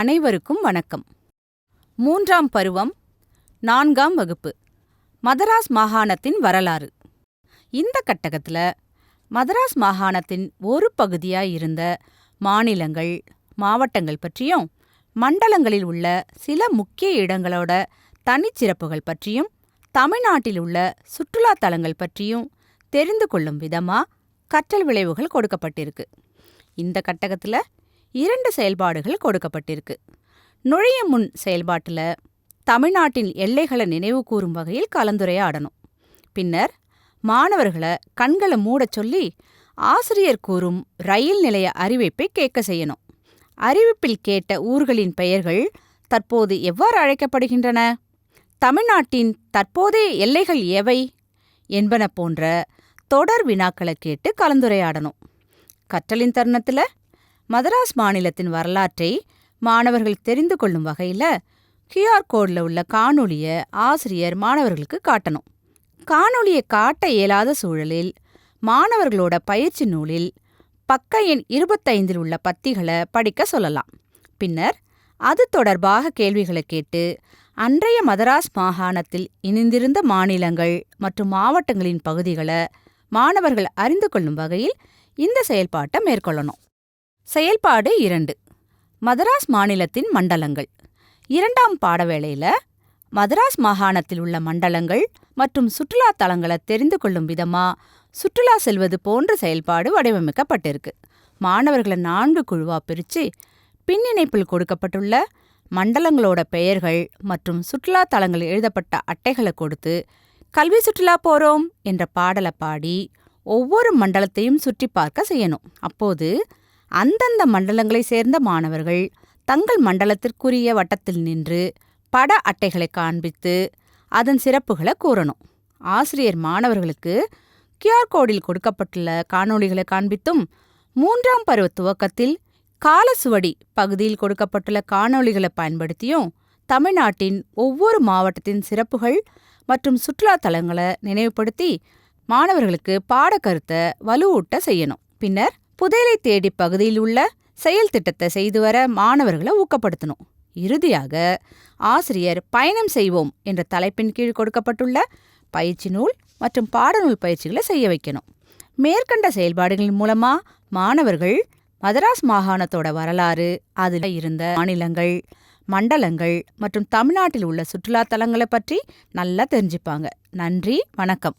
அனைவருக்கும் வணக்கம். மூன்றாம் பருவம் நான்காம் வகுப்பு மதராஸ் மாகாணத்தின் வரலாறு. இந்த கட்டகத்தில் மதராஸ் மாகாணத்தின் ஒரு பகுதியாய் இருந்த மாநிலங்கள் மாவட்டங்கள் பற்றியும் மண்டலங்களில் உள்ள சில முக்கிய இடங்களோட தனிச்சிறப்புகள் பற்றியும் தமிழ்நாட்டில் உள்ள சுற்றுலா தலங்கள் பற்றியும் தெரிந்து கொள்ளும் விதமா கற்றல் விளைவுகள் கொடுக்கப்பட்டிருக்கு. இந்த கட்டகத்தில் இரண்டு செயல்பாடுகள் கொடுக்கப்பட்டிருக்கு. நுழையும் முன் செயல்பாட்டில் தமிழ்நாட்டின் எல்லைகளை நினைவு கூறும் வகையில் கலந்துரையாடணும். பின்னர் மாணவர்களை கண்களை மூடச் சொல்லி ஆசிரியர் கூறும் ரயில் நிலைய அறிவிப்பை கேட்க செய்யணும். அறிவிப்பில் கேட்ட ஊர்களின் பெயர்கள் தற்போது எவ்வாறு அழைக்கப்படுகின்றன? தமிழ்நாட்டின் தற்போதைய எல்லைகள் எவை? என்பன போன்ற தொடர் வினாக்களை கேட்டு கலந்துரையாடணும். கற்றலின் தருணத்தில் மதராஸ் மாநிலத்தின் வரலாற்றை மாணவர்கள் தெரிந்து கொள்ளும் வகையில் கியூஆர் கோடில் உள்ள காணொளியை ஆசிரியர் மாணவர்களுக்கு காட்டணும். காணொளியை காட்ட இயலாத சூழலில் மாணவர்களோட பயிற்சி நூலில் பக்க எண் இருபத்தைந்தில் உள்ள பத்திகளை படிக்க சொல்லலாம். பின்னர் அது தொடர்பாக கேள்விகளை கேட்டு அன்றைய மதராஸ் மாகாணத்தில் இணைந்திருந்த மாநிலங்கள் மற்றும் மாவட்டங்களின் பகுதிகளை மாணவர்கள் அறிந்து கொள்ளும் வகையில் இந்த செயல்பாட்டை மேற்கொள்ளணும். செயல்பாடு இரண்டு. மதராஸ் மாநிலத்தின் மண்டலங்கள். இரண்டாம் பாடவேளையில மதராஸ் மாகாணத்தில் உள்ள மண்டலங்கள் மற்றும் சுற்றுலா தலங்களை தெரிந்து கொள்ளும் விதமா சுற்றுலா செல்வது போன்ற செயல்பாடு வடிவமைக்கப்பட்டிருக்கு. மாணவர்களை நான்கு குழுவா பிரிச்சு பின்னிணைப்பில் கொடுக்கப்பட்டுள்ள மண்டலங்களோட பெயர்கள் மற்றும் சுற்றுலா தலங்கள் எழுதப்பட்ட அட்டைகளை கொடுத்து கல்வி சுற்றுலா போறோம் என்ற பாடலை பாடி ஒவ்வொரு மண்டலத்தையும் சுற்றி பார்க்க செய்யணும். அப்போது அந்தந்த மண்டலங்களை சேர்ந்த மாணவர்கள் தங்கள் மண்டலத்திற்குரிய வட்டத்தில் நின்று பட அட்டைகளை காண்பித்து அதன் சிறப்புகளை கூறணும். ஆசிரியர் மாணவர்களுக்கு கியூஆர் கோடில் கொடுக்கப்பட்டுள்ள காணொளிகளை காண்பித்தும் மூன்றாம் பருவ துவக்கத்தில் காலசுவடி பகுதியில் கொடுக்கப்பட்டுள்ள காணொளிகளை பயன்படுத்தியும் தமிழ்நாட்டின் ஒவ்வொரு மாவட்டத்தின் சிறப்புகள் மற்றும் சுற்றுலா தலங்களை நினைவுபடுத்தி மாணவர்களுக்கு பாடக்கருத்தை வலுவூட்ட செய்யணும். பின்னர் புதையலை தேடி பகுதியில் உள்ள செயல் திட்டத்தை செய்து வர மாணவர்களை ஊக்கப்படுத்தணும். இறுதியாக ஆசிரியர் பயணம் செய்வோம் என்ற தலைப்பின் கீழ் கொடுக்கப்பட்டுள்ள பயிற்சி நூல் மற்றும் பாடநூல் பயிற்சிகளை செய்ய வைக்கணும். மேற்கண்ட செயல்பாடுகளின் மூலமா மாணவர்கள் மதராஸ் மாகாணத்தோட வரலாறு அதில் இருந்த மாநிலங்கள் மண்டலங்கள் மற்றும் தமிழ்நாட்டில் உள்ள சுற்றுலா தலங்களை பற்றி நல்லா தெரிஞ்சுப்பாங்க. நன்றி வணக்கம்.